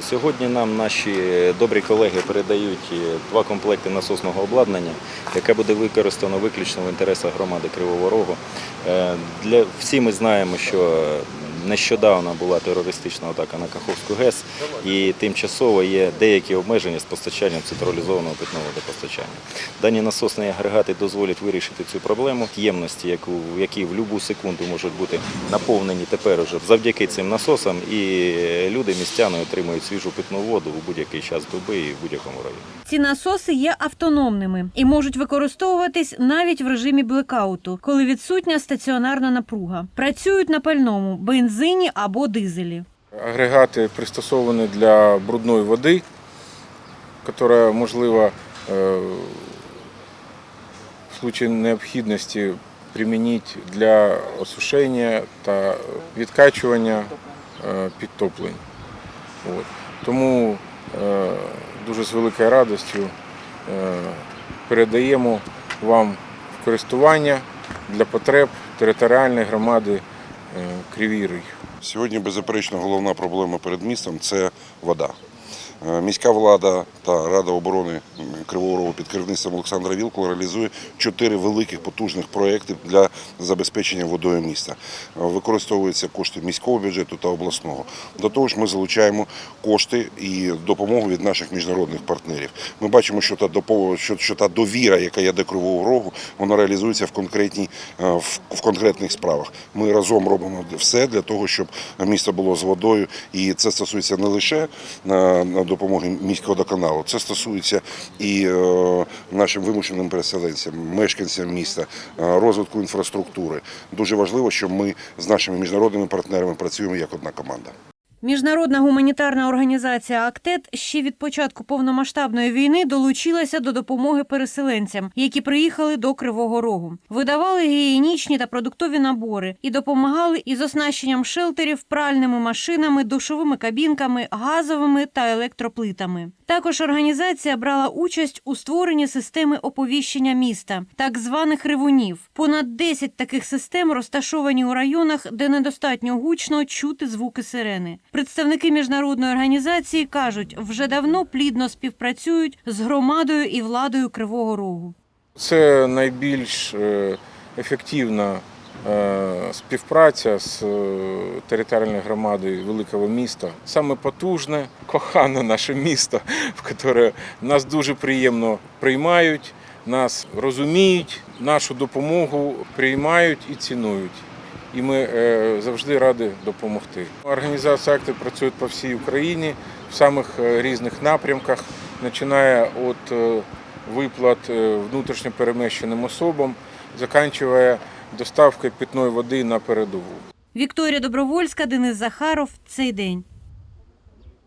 Сьогодні нам наші добрі колеги передають е, два комплекти насосного обладнання, яке буде використано виключно в інтересах громади Кривого Рогу. Е, Для всі ми знаємо, що нещодавно була терористична атака на Каховську ГЕС, і тимчасово є деякі обмеження з постачанням централізованого питного водопостачання. Дані насосні агрегати дозволять вирішити цю проблему ємності, які в будь-яку секунду можуть бути наповнені тепер уже завдяки цим насосам, і люди, містяни отримують свіжу питну воду у будь-який час доби і в будь-якому районі. Ці насоси є автономними і можуть використовуватись навіть в режимі блекауту, коли відсутня стаціонарна напруга. Працюють на пальному, бензині або дизелі. Агрегати пристосовані для брудної води, яка можливо е, в случае необхідності примінити для осушення та відкачування е, підтоплень. Тому е, дуже з великою радістю передаємо вам в користування для потреб територіальної громади Кривій Ріг. Сьогодні, беззаперечно, головна проблема перед містом це вода. Е, Міська влада та Рада оборони Кривого Рогу під керівництвом Олександра Вілкула реалізує чотири великих потужних проєкти для забезпечення водою міста. Е, Використовуються кошти міського бюджету та обласного. До того ж, ми залучаємо кошти і допомогу від наших міжнародних партнерів. Ми бачимо, що та що, та довіра, яка є до Кривого Рогу, вона реалізується в конкретній е, в, конкретних справах. Ми разом робимо все для того, щоб місто було з водою, і це стосується не лише допомоги міського водоканалу, це стосується і е, нашим вимушеним переселенцям, мешканцям міста, е, розвитку інфраструктури. Дуже важливо, що ми з нашими міжнародними партнерами працюємо як одна команда. Міжнародна гуманітарна організація АКТЕТ ще від початку повномасштабної війни долучилася до допомоги переселенцям, які приїхали до Кривого Рогу. Видавали гігієнічні та продуктові набори і допомагали із оснащенням шелтерів, пральними машинами, душовими кабінками, газовими та електроплитами. Також організація брала участь у створенні системи оповіщення міста, так званих ревунів. Понад 10 таких систем розташовані у районах, де недостатньо гучно чути звуки сирени. Представники міжнародної організації кажуть, вже давно плідно співпрацюють з громадою і владою Кривого Рогу. Це найбільш е, ефективна співпраця з е, територіальною громадою великого міста. Саме потужне, кохане наше місто, в яке нас дуже приємно приймають, нас розуміють, нашу допомогу приймають і цінують. І ми е, завжди раді допомогти. Організація акти працює по всій Україні в самих е, різних напрямках, починає від е, виплат е, внутрішньо переміщеним особам, закінчує доставкою питної води на передову. Вікторія Добровольська, Денис Захаров. Цей день.